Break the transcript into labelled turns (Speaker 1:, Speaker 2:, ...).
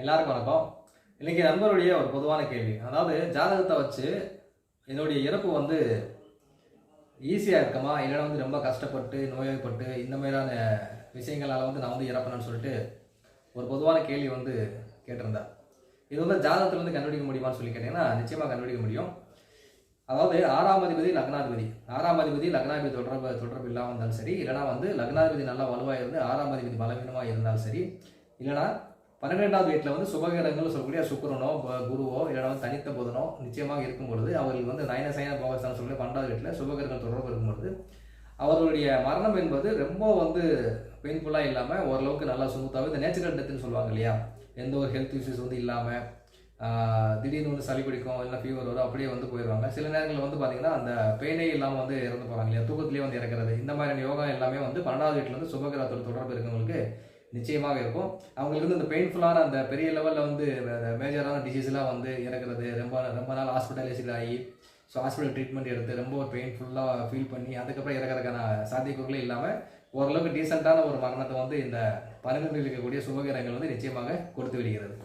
Speaker 1: எல்லாருக்கும் வணக்கம். இன்னைக்கு நண்பருடைய ஒரு பொதுவான கேள்வி. அதாவது ஜாதகத்தை வச்சு என்னுடைய இறப்பு வந்து ஈஸியாக இருக்குமா? இல்லைன்னா வந்து ரொம்ப கஷ்டப்பட்டு நோய்வாய்ப்பட்டு இந்த மாதிரியான விஷயங்களால் வந்து நான் வந்து இறப்பேன்னு சொல்லிட்டு ஒரு பொதுவான கேள்வி வந்து கேட்டிருந்தேன் இது வந்து ஜாதகத்தில் வந்து கண்டுபிடிக்க முடியுமான்னு சொல்லி கேட்டீங்கன்னா நிச்சயமாக கண்டுபிடிக்க முடியும். அதாவது ஆறாம் அதிபதி லக்னாதிபதி. ஆறாம் அதிபதி லக்னாதிபதி தொடர்பு தொடர்பு இல்லாமல் இருந்தாலும் சரி இல்லைனா வந்து லக்னாதிபதி நல்லா வலுவாக இருந்து ஆறாம் அதிபதி பலவீனமாக இருந்தாலும் சரி இல்லைனா பன்னிரெண்டாவது வீட்டில் வந்து சுபகிரகங்கள் சொல்லக்கூடிய சுக்கிரனோ குருவோ இல்லைனா வந்து தனித்த புதனோ நிச்சயமாக இருக்கும் பொழுது அவர்கள் வந்து நயன சயன போகஸ்தான் சொல்லி பன்னெண்டாவது வீட்டில் சுபகிரகங்கள் தொடர்பு இருக்கும் பொழுது அவர்களுடைய மரணம் என்பது ரொம்ப வந்து பெயின்ஃபுல்லாக இல்லாமல் ஓரளவுக்கு நல்லா சுமூத்தாகவே இந்த நேச்சுரல் டெத்துன்னு சொல்லுவாங்க இல்லையா? எந்த ஒரு ஹெல்த் இஷ்யூஸ் வந்து இல்லாமல் திடீர்னு வந்து சளி பிடிக்கும் இல்லை ஃபீவர் வரும் அப்படியே வந்து போயிடுவாங்க சில நேரங்களில் வந்து பார்த்தீங்கன்னா அந்த பெயினே இல்லாமல் வந்து இறந்து போகிறாங்க இல்லையா? தூக்கத்திலேயே வந்து இறக்குறது. இந்த மாதிரியான யோகா எல்லாமே வந்து பன்னெண்டாவது வீட்டில் வந்து சுபகிரகத்தோட தொடர்பு இருக்கவங்களுக்கு நிச்சயமாக இருக்கும். அவங்களுக்கு வந்து இந்த பெயின்ஃபுல்லான அந்த பெரிய லெவலில் வந்து மேஜரான டிசீஸ்லாம் வந்து இறக்குறது ரொம்ப ரொம்ப நாள் ஹாஸ்பிட்டலைஸ்ட் ஆகி ஸோ ஹாஸ்பிட்டல் ட்ரீட்மெண்ட் எடுத்து ரொம்ப ஒரு பெயின்ஃபுல்லாக ஃபீல் பண்ணி அதுக்கப்புறம் இறக்குறதுக்கான சாத்தியக்கூறுகளே இல்லாமல் ஓரளவுக்கு டீசெண்டான ஒரு மரணத்தை வந்து இந்த பன்னிரெண்டில் இருக்கக்கூடிய சுபகிரகங்கள் வந்து நிச்சயமாக கொடுத்து விடுகிறது.